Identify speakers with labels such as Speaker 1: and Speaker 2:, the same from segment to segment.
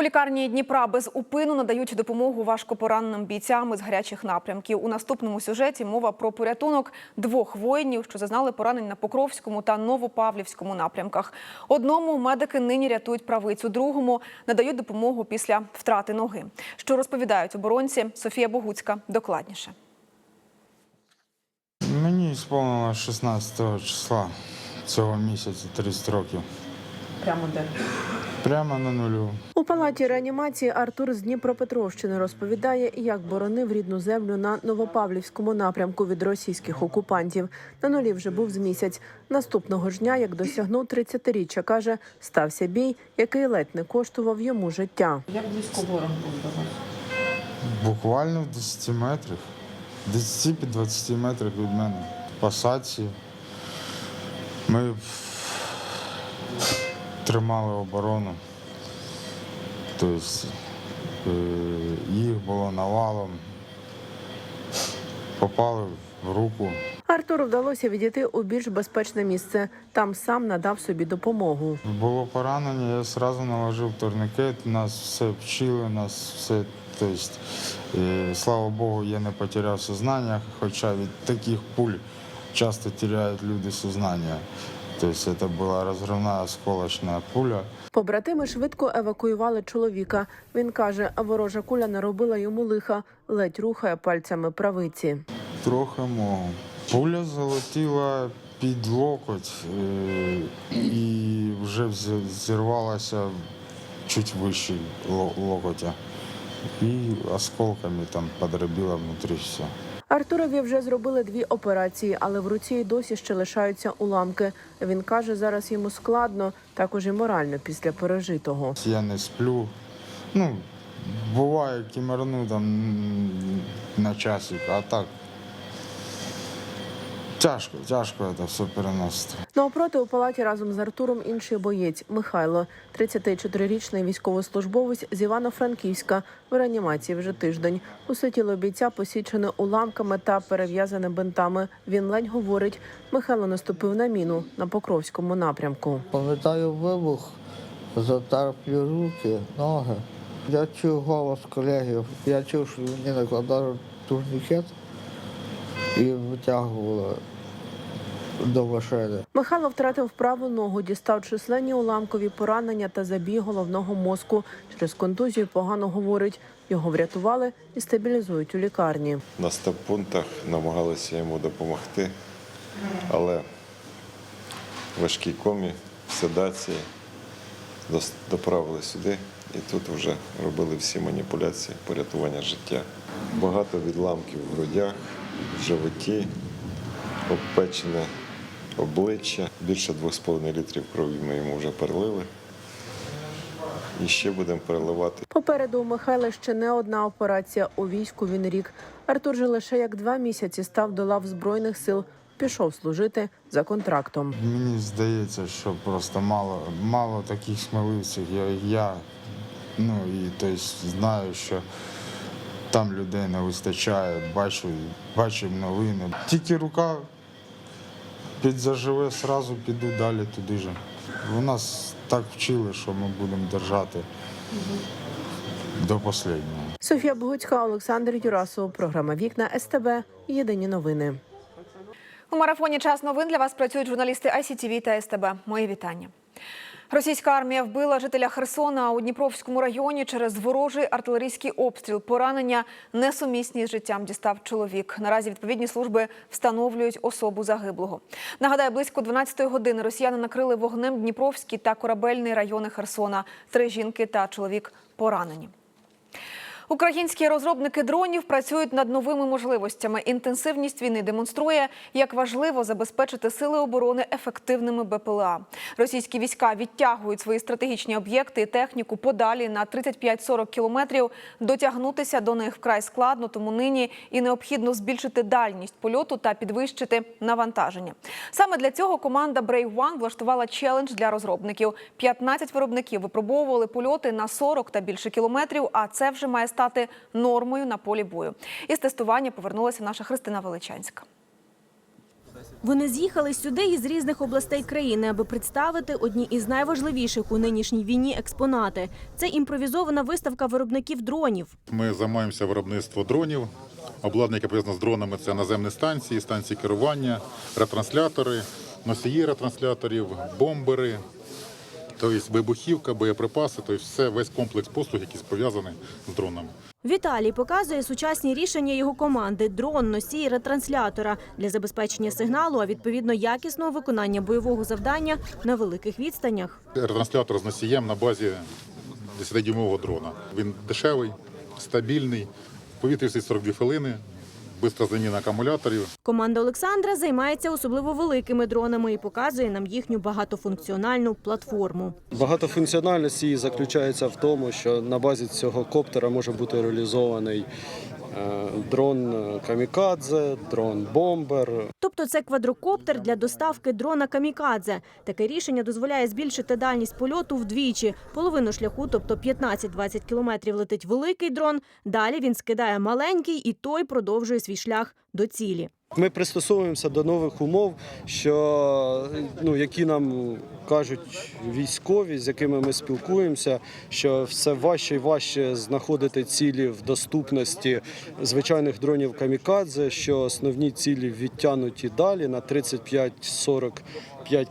Speaker 1: У лікарні Дніпра без упину надають допомогу важкопораненим бійцям із гарячих напрямків. У наступному сюжеті мова про порятунок двох воїнів, що зазнали поранень на Покровському та Новопавлівському напрямках. Одному медики нині рятують правицю, другому надають допомогу після втрати ноги. Що розповідають оборонці Софія Богуцька докладніше.
Speaker 2: Мені сповнилось 16 числа цього місяця 30 років.
Speaker 1: Прямо де
Speaker 2: Прямо на нулю.
Speaker 3: У палаті реанімації Артур з Дніпропетровщини розповідає, як боронив рідну землю на Новопавлівському напрямку від російських окупантів. На нулі вже був з місяць. Наступного ж дня, як досягнув 30-річчя, каже, стався бій, який ледь не коштував йому життя.
Speaker 4: Як близько ворог був до вас?
Speaker 2: Буквально в 10 метрів. 10 під 20 метрів від мене. В посадці. Ми тримали оборону. Тобто е, їх було навалом. Попали в руку.
Speaker 3: Артуру вдалося відійти у більш безпечне місце. Там сам надав собі допомогу.
Speaker 2: Було поранення, я одразу наложив турникет, нас все вчили, нас все. Тобто, е, слава Богу, я не потеряв сознання, хоча від таких пуль часто теряють люди сознання. Тобто це була розривна осколочна пуля.
Speaker 3: Побратими швидко евакуювали чоловіка. Він каже, ворожа куля наробила йому лиха, ледь рухає пальцями правиці.
Speaker 2: Трохи мого. Пуля залетіла під локоть е, і вже зірвалася чуть вище ло- локотя. І осколками там подробила внутрі все.
Speaker 3: Артурові вже зробили дві операції, але в руці й досі ще лишаються уламки. Він каже, зараз йому складно, також і морально після пережитого.
Speaker 2: Я не сплю. Ну, буває кімерну там на часик, а так. Тяжко, тяжко це все переносити.
Speaker 3: Навпроти у палаті разом з Артуром інший боєць Михайло, 34-річний військовослужбовець з Івано-Франківська. В реанімації вже тиждень. Усе тіло бійця посічене уламками та перев'язане бинтами. Він ледь говорить. Михайло наступив на міну на Покровському напрямку.
Speaker 5: Пам'ятаю вибух, затерплю руки, ноги. Я чув голос колегів, я чув, що мені накладали турнікет і витягували до машини.
Speaker 3: Михайло втратив праву ногу, дістав численні уламкові поранення та забій головного мозку. Через контузію погано говорить. Його врятували і стабілізують у лікарні.
Speaker 6: на стаб-пунктах намагалися йому допомогти, але в важкій комі, в седації доправили сюди і тут вже робили всі маніпуляції порятування життя. Багато відламків в грудях, в животі, обпечене обличчя. Більше 2,5 літрів крові ми йому вже перелили. І ще будемо переливати.
Speaker 3: Попереду у Михайла ще не одна операція. У війську він рік. Артур же лише як два місяці став до лав збройних сил. Пішов служити за контрактом.
Speaker 2: Мені здається, що просто мало, мало таких сміливців. Я, я ну і тобто, знаю, що там людей не вистачає, бачу, бачив новини. Тільки рука підзаживе, одразу піду далі туди же. У нас так вчили, що ми будемо держати до останнього.
Speaker 3: Софія Богуцька, Олександр Юрасов. Програма Вікна СТБ. Єдині новини.
Speaker 1: У марафоні час новин для вас працюють журналісти ICTV та СТБ. Мої вітання. Російська армія вбила жителя Херсона у Дніпровському районі через ворожий артилерійський обстріл. Поранення несумісні з життям дістав чоловік. Наразі відповідні служби встановлюють особу загиблого. Нагадаю, близько 12-ї години росіяни накрили вогнем Дніпровський та корабельний райони Херсона. Три жінки та чоловік поранені. Українські розробники дронів працюють над новими можливостями. Інтенсивність війни демонструє, як важливо забезпечити сили оборони ефективними БПЛА. Російські війська відтягують свої стратегічні об'єкти і техніку подалі на 35-40 кілометрів. Дотягнутися до них вкрай складно, тому нині і необхідно збільшити дальність польоту та підвищити навантаження. Саме для цього команда Brave One влаштувала челендж для розробників. 15 виробників випробовували польоти на 40 та більше кілометрів. А це вже має стати нормою на полі бою. Із тестування повернулася наша Христина Величанська.
Speaker 7: Вони з'їхали сюди із різних областей країни, аби представити одні із найважливіших у нинішній війні експонати. Це імпровізована виставка виробників дронів.
Speaker 8: Ми займаємося виробництвом дронів. Обладнання, яке пов'язане з дронами, це наземні станції, станції керування, ретранслятори, носії ретрансляторів, бомбери, тобто вибухівка, боєприпаси, тобто все, весь комплекс послуг, який пов'язаний з дронами.
Speaker 7: Віталій показує сучасні рішення його команди: дрон, носій, ретранслятора для забезпечення сигналу, а відповідно якісного виконання бойового завдання на великих відстанях.
Speaker 8: Ретранслятор з носієм на базі 10-дюймового дрона. Він дешевий, стабільний, повітрі всі 42 хвилини, швидка заміна акумуляторів.
Speaker 7: Команда Олександра займається особливо великими дронами і показує нам їхню багатофункціональну платформу.
Speaker 9: Багатофункціональність її заключається в тому, що на базі цього коптера може бути реалізований дрон е, камікадзе, дрон бомбер,
Speaker 7: Тобто це квадрокоптер для доставки дрона камікадзе. Таке рішення дозволяє збільшити дальність польоту вдвічі. Половину шляху, тобто 15-20 кілометрів, летить великий дрон. Далі він скидає маленький, і той продовжує свій шлях до цілі.
Speaker 9: Ми пристосовуємося до нових умов, що ну які нам кажуть військові, з якими ми спілкуємося, що все важче і важче знаходити цілі в доступності звичайних дронів камікадзе, що основні цілі відтягнуті далі на 35-45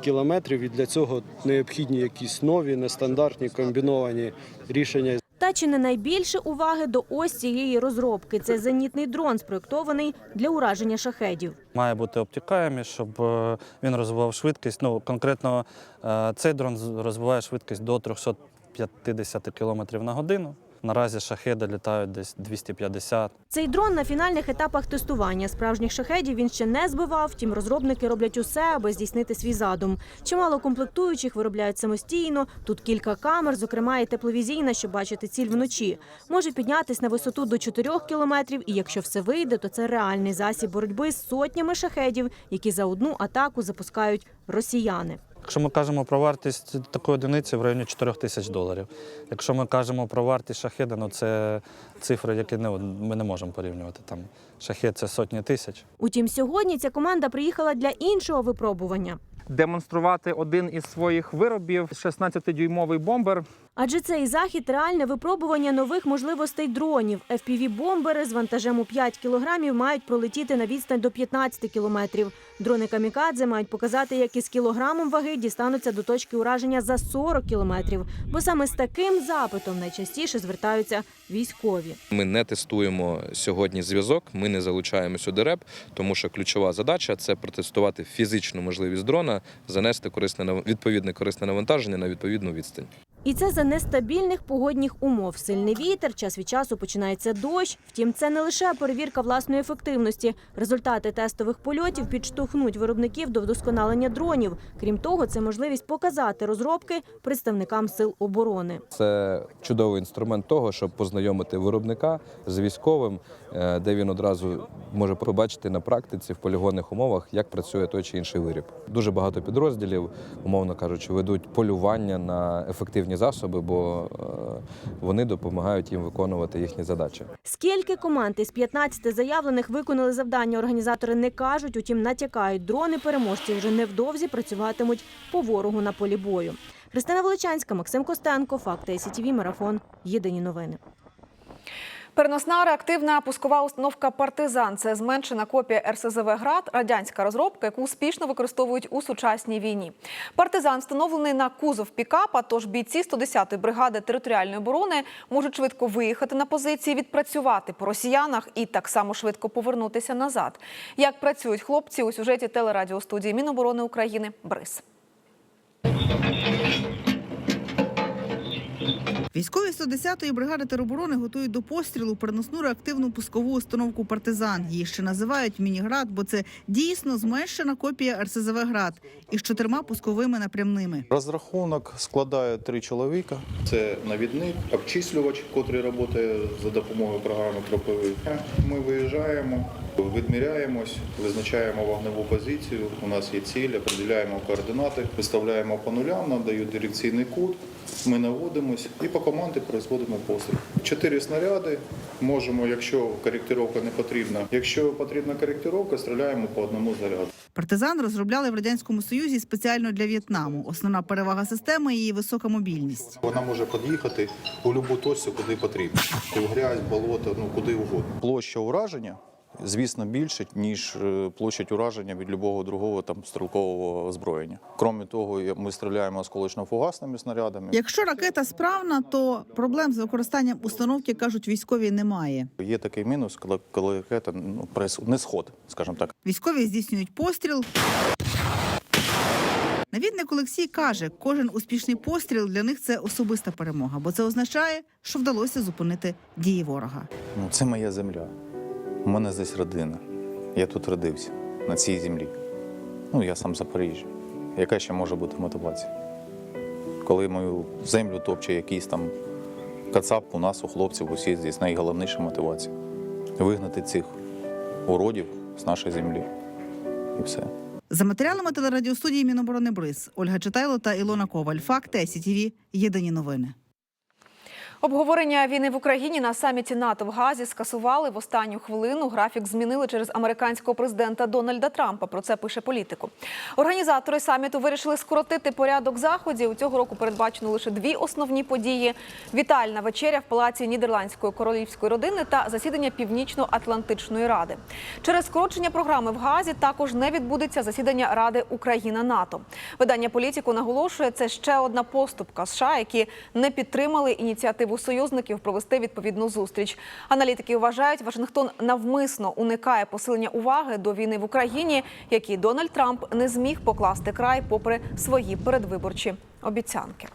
Speaker 9: кілометрів, і для цього необхідні якісь нові, нестандартні комбіновані рішення.
Speaker 7: Та чи не найбільше уваги до ось цієї розробки? Це зенітний дрон, спроєктований для ураження шахедів.
Speaker 10: Має бути обтікаємі, щоб е, він розвивав швидкість. Ну, конкретно е, цей дрон розвиває швидкість до 350 км на годину. Наразі шахеди літають десь 250.
Speaker 7: Цей дрон на фінальних етапах тестування справжніх шахедів він ще не збивав. Втім, розробники роблять усе, аби здійснити свій задум. Чимало комплектуючих виробляють самостійно. Тут кілька камер, зокрема і тепловізійна, щоб бачити ціль вночі. Може піднятись на висоту до 4 кілометрів. І якщо все вийде, то це реальний засіб боротьби з сотнями шахедів, які за одну атаку запускають росіяни.
Speaker 10: Якщо ми кажемо про вартість такої одиниці в районі 4 тисяч доларів. Якщо ми кажемо про вартість шахеда, ну це цифри, які не, ми не можемо порівнювати. Там Шахет це сотні тисяч.
Speaker 7: Утім, сьогодні ця команда приїхала для іншого випробування.
Speaker 11: демонструвати один із своїх виробів 16-дюймовий бомбер.
Speaker 7: Адже цей захід реальне випробування нових можливостей дронів. FPV-бомбери з вантажем у 5 кілограмів мають пролетіти на відстань до 15 кілометрів. Дрони камікадзе мають показати, як із кілограмом ваги дістануться до точки ураження за 40 кілометрів. Бо саме з таким запитом найчастіше звертаються військові.
Speaker 12: Ми не тестуємо сьогодні зв'язок, ми не залучаємо сюди реп, тому що ключова задача це протестувати фізичну можливість дрона, занести корисне відповідне корисне навантаження на відповідну відстань.
Speaker 7: І це за нестабільних погодних умов. Сильний вітер, час від часу починається дощ. Втім, це не лише перевірка власної ефективності. Результати тестових польотів підштовхнуть виробників до вдосконалення дронів. Крім того, це можливість показати розробки представникам сил оборони.
Speaker 12: Це чудовий інструмент того, щоб познайомити виробника з військовим, е, де він одразу може побачити на практиці в полігонних умовах, як працює той чи інший виріб. Дуже багато підрозділів, умовно кажучи, ведуть полювання на ефективні засоби, бо е, вони допомагають їм виконувати їхні задачі.
Speaker 7: Скільки команд із 15 заявлених виконали завдання, організатори не кажуть, утім натякають, дрони переможці вже невдовзі працюватимуть по ворогу на полі бою. Христина Величанська, Максим Костенко, Факти СІТВ, Марафон. Єдині новини.
Speaker 1: Переносна реактивна пускова установка Партизан це зменшена копія РСЗВ град, радянська розробка, яку успішно використовують у сучасній війні. Партизан встановлений на кузов пікапа. Тож бійці 110-ї бригади територіальної оборони можуть швидко виїхати на позиції, відпрацювати по росіянах і так само швидко повернутися назад. Як працюють хлопці у сюжеті телерадіостудії Міноборони України Бриз.
Speaker 13: Військові 110-ї бригади тероборони готують до пострілу переносну реактивну пускову установку партизан. Її ще називають мініград, бо це дійсно зменшена копія РСЗВ град із чотирма пусковими напрямними.
Speaker 14: Розрахунок складає три чоловіка. Це навідник, обчислювач, котрий працює за допомогою програми Кропивий. Ми виїжджаємо Відміряємось, визначаємо вогневу позицію. У нас є ціль, определяємо координати, виставляємо по нулям, нам дають дирекційний кут. Ми наводимось і по команді производимо постріл. Чотири снаряди. Можемо, якщо коректировка не потрібна. Якщо потрібна коректировка, стріляємо по одному заряду.
Speaker 13: Партизан розробляли в радянському союзі спеціально для В'єтнаму. Основна перевага системи її висока мобільність.
Speaker 14: Вона може під'їхати у будь-яку точку, куди потрібно. В грязь, болото, ну куди угодно. Площа ураження, звісно, більше, ніж е, площадь ураження від будь-якого другого там стрілкового озброєння. Крім того, ми стріляємо осколочно-фугасними снарядами.
Speaker 13: Якщо ракета справна, то проблем з використанням установки кажуть військові немає.
Speaker 14: Є такий мінус, коли, коли ракета ну, прес- не сход, скажімо так.
Speaker 13: Військові здійснюють постріл. Навідник Олексій каже, кожен успішний постріл для них це особиста перемога, бо це означає, що вдалося зупинити дії ворога.
Speaker 14: Ну, це моя земля. У мене здесь родина. Я тут родився, на цій землі. Ну, я сам Запоріжжя. Яка ще може бути мотивація? Коли мою землю топче якийсь там кацап, у нас, у хлопців, усі здесь найголовніша мотивація. Вигнати цих уродів з нашої землі. І все.
Speaker 13: За матеріалами телерадіостудії Міноборони Бриз Ольга Читайло та Ілона Коваль. Факти СІТВ. Єдині новини.
Speaker 1: Обговорення війни в Україні на саміті НАТО в Газі скасували в останню хвилину. Графік змінили через американського президента Дональда Трампа. Про це пише політику. Організатори саміту вирішили скоротити порядок заходів. Цього року передбачено лише дві основні події: вітальна вечеря в палаці нідерландської королівської родини та засідання Північно-Атлантичної ради. Через скорочення програми в Газі також не відбудеться засідання Ради Україна НАТО. Видання політику наголошує, це ще одна поступка США, які не підтримали ініціативу союзників провести відповідну зустріч. Аналітики вважають, Вашингтон навмисно уникає посилення уваги до війни в Україні, якій Дональд Трамп не зміг покласти край попри свої передвиборчі обіцянки.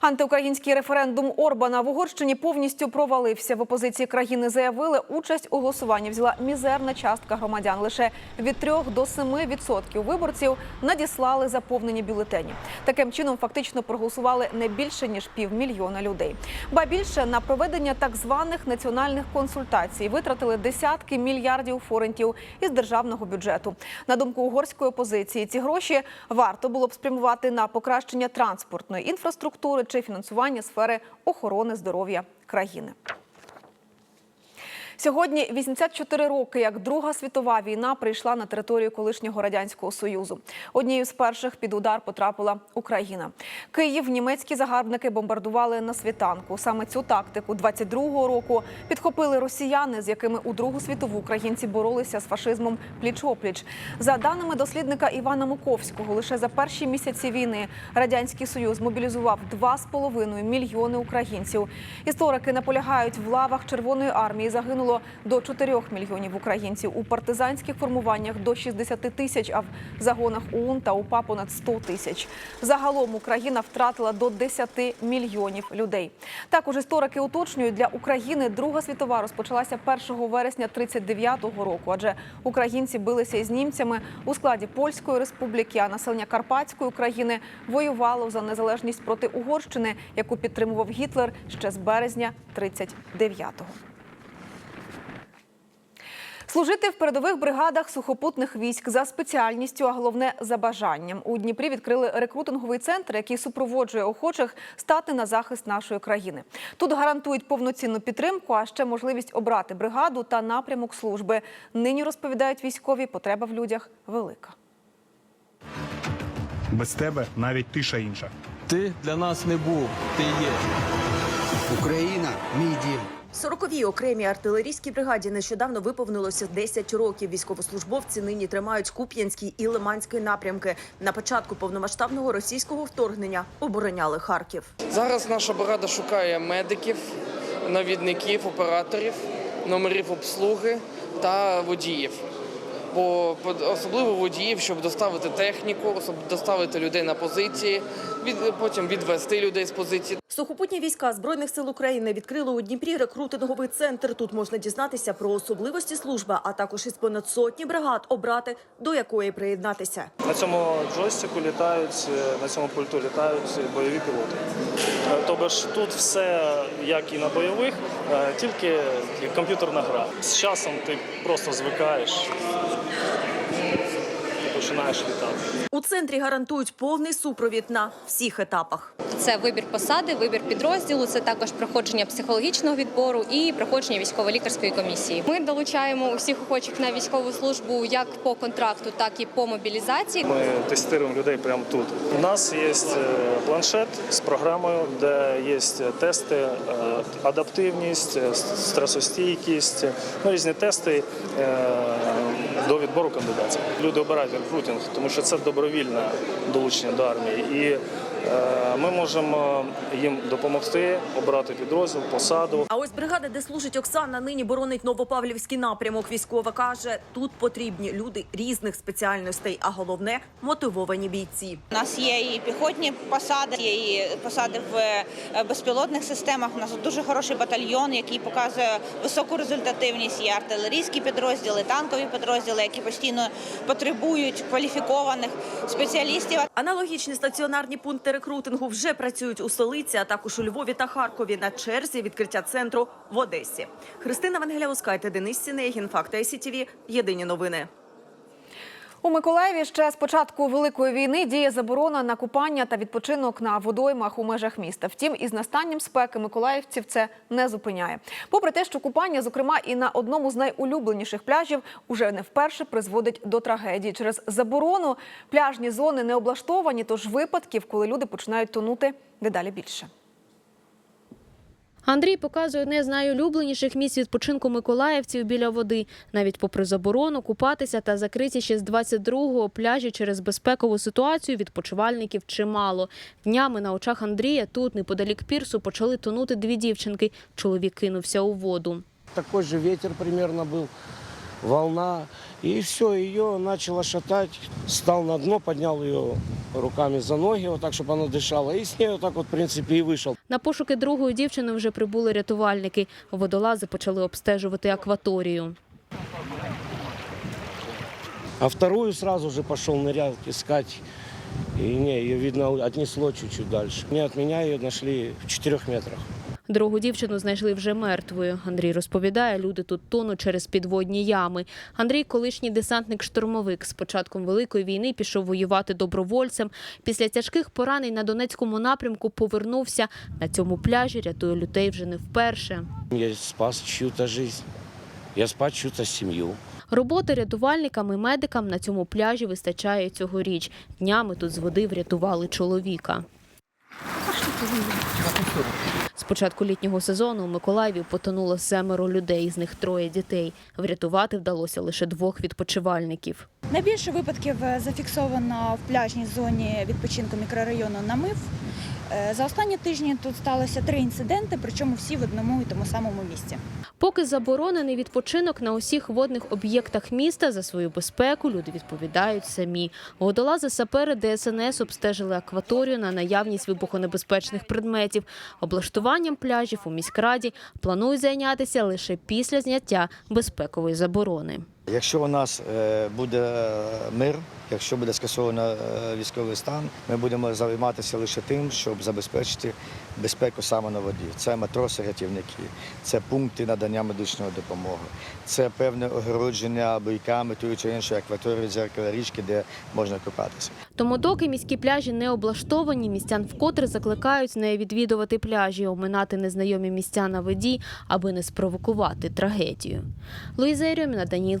Speaker 1: Антиукраїнський референдум Орбана в Угорщині повністю провалився. В опозиції країни заявили, участь у голосуванні взяла мізерна частка громадян. Лише від 3 до 7% виборців надіслали заповнені бюлетені. Таким чином, фактично проголосували не більше ніж півмільйона людей. Ба більше на проведення так званих національних консультацій витратили десятки мільярдів форентів із державного бюджету. На думку угорської опозиції, ці гроші варто було б спрямувати на покращення транспортної інфраструктури чи фінансування сфери охорони здоров'я країни. Сьогодні 84 роки, як Друга світова війна прийшла на територію колишнього радянського союзу. Однією з перших під удар потрапила Україна. Київ німецькі загарбники бомбардували на світанку. Саме цю тактику 22-го року підхопили росіяни, з якими у Другу світову українці боролися з фашизмом пліч-опліч. За даними дослідника Івана Муковського, лише за перші місяці війни радянський союз мобілізував 2,5 мільйони українців. Історики наполягають, в лавах Червоної армії загинуло до 4 мільйонів українців у партизанських формуваннях до 60 тисяч, а в загонах ОУН та УПА понад 100 тисяч. Загалом Україна втратила до 10 мільйонів людей. Також історики уточнюють, для України Друга світова розпочалася 1 вересня 39-го року, адже українці билися із німцями у складі Польської республіки, а населення Карпатської України воювало за незалежність проти Угорщини, яку підтримував Гітлер ще з березня 39-го. Служити в передових бригадах сухопутних військ за спеціальністю, а головне за бажанням. У Дніпрі відкрили рекрутинговий центр, який супроводжує охочих стати на захист нашої країни. Тут гарантують повноцінну підтримку, а ще можливість обрати бригаду та напрямок служби. Нині розповідають військові, потреба в людях велика.
Speaker 15: Без тебе навіть тиша інша.
Speaker 16: Ти для нас не був, ти є.
Speaker 17: Україна мій дім.
Speaker 18: 40-й окремій артилерійській бригаді нещодавно виповнилося 10 років. Військовослужбовці нині тримають Куп'янський і Лиманський напрямки. На початку повномасштабного російського вторгнення обороняли Харків.
Speaker 19: Зараз наша бригада шукає медиків, навідників, операторів, номерів обслуги та водіїв. Бо особливо водіїв, щоб доставити техніку, доставити людей на позиції, від потім відвести людей з позиції.
Speaker 18: Сухопутні війська збройних сил України відкрили у Дніпрі рекрутинговий центр. Тут можна дізнатися про особливості служби, а також із понад сотні бригад обрати до якої приєднатися.
Speaker 20: На цьому джойстику літають, на цьому пульту літають бойові пілоти. Тобто ж тут все як і на бойових, е, тільки комп'ютерна гра. З часом ти просто звикаєш починаєш літати.
Speaker 18: У центрі гарантують повний супровід на всіх етапах.
Speaker 21: Це вибір посади, вибір підрозділу, це також проходження психологічного відбору і проходження військово-лікарської комісії. Ми долучаємо усіх охочих на військову службу як по контракту, так і по мобілізації.
Speaker 20: Ми тестуємо людей прямо тут. У нас є е, планшет з програмою, де є тести, е, адаптивність, е, стресостійкість, ну, різні тести е, до відбору кандидатів. Люди обирають рекрутинг, тому що це добровільне долучення до армії. І ми можемо їм допомогти обрати підрозділ, посаду.
Speaker 18: А ось бригада, де служить Оксана, нині боронить Новопавлівський напрямок. Військова каже, тут потрібні люди різних спеціальностей, а головне мотивовані бійці.
Speaker 22: У нас є і піхотні посади, є і посади в е, безпілотних системах. У нас дуже хороший батальйон, який показує високу результативність. Є артилерійські підрозділи, танкові підрозділи, які постійно потребують кваліфікованих спеціалістів.
Speaker 18: Аналогічні стаціонарні пункти рекрутингу вже працюють у столиці, а також у Львові та Харкові на черзі відкриття центру в Одесі. Христина Вангеля Денис Сінегін, Факти СІТВ. Єдині новини.
Speaker 1: У Миколаєві ще з початку великої війни діє заборона на купання та відпочинок на водоймах у межах міста. Втім, із настанням спеки миколаївців це не зупиняє. Попри те, що купання, зокрема, і на одному з найулюбленіших пляжів, уже не вперше призводить до трагедії. Через заборону пляжні зони не облаштовані, тож випадків, коли люди починають тонути, дедалі більше.
Speaker 23: Андрій показує одне з найулюбленіших місць відпочинку миколаївців біля води. Навіть попри заборону купатися та закриті ще з 22-го пляжі через безпекову ситуацію відпочивальників чимало. Днями на очах Андрія тут, неподалік пірсу, почали тонути дві дівчинки. Чоловік кинувся у воду.
Speaker 24: Також же ветер був. был, волна. И все, ее начало шатать. Стал на дно, поднял ее руками за ноги, вот так, чтобы она дышала. И с ней вот так вот, в принципе, и вышел.
Speaker 23: На пошуки другої дівчини вже прибули рятувальники. Водолази почали обстежувати акваторію.
Speaker 24: А вторую сразу же пошел нырять, искать. И не, ее, видно, отнесло чуть-чуть дальше. Не от меня ее нашли в четырех метрах.
Speaker 23: Другу дівчину знайшли вже мертвою. Андрій розповідає, люди тут тонуть через підводні ями. Андрій, колишній десантник-штурмовик, з початком великої війни пішов воювати добровольцем. Після тяжких поранень на Донецькому напрямку повернувся. На цьому пляжі рятує людей вже не вперше.
Speaker 24: Я спас чью-то жизнь. Я спас чью-то семью.
Speaker 23: Роботи рятувальникам і медикам на цьому пляжі вистачає цьогоріч. Днями тут з води врятували чоловіка. З початку літнього сезону у Миколаєві потонуло семеро людей, з них троє дітей. Врятувати вдалося лише двох відпочивальників.
Speaker 25: Найбільше випадків е, зафіксовано в пляжній зоні відпочинку мікрорайону Намив. Е, За останні тижні тут сталося три інциденти, причому всі в одному і тому самому місці.
Speaker 23: Поки заборонений відпочинок на усіх водних об'єктах міста за свою безпеку люди відповідають самі. Водолази сапери ДСНС обстежили акваторію на наявність вибухонебезпечних предметів. Облаштуванням пляжів у міськраді планують зайнятися лише після зняття безпекової заборони.
Speaker 26: Якщо у нас е, буде мир, якщо буде скасовано е, військовий стан, ми будемо займатися лише тим, щоб забезпечити безпеку саме на воді. Це матроси рятівники, це пункти надання медичної допомоги, це певне огородження бойками тої чи іншої акваторії дзеркала річки, де можна купатися.
Speaker 23: Тому, доки міські пляжі не облаштовані, містян вкотре закликають не відвідувати пляжі, оминати незнайомі місця на воді, аби не спровокувати трагедію. Луїза Даніл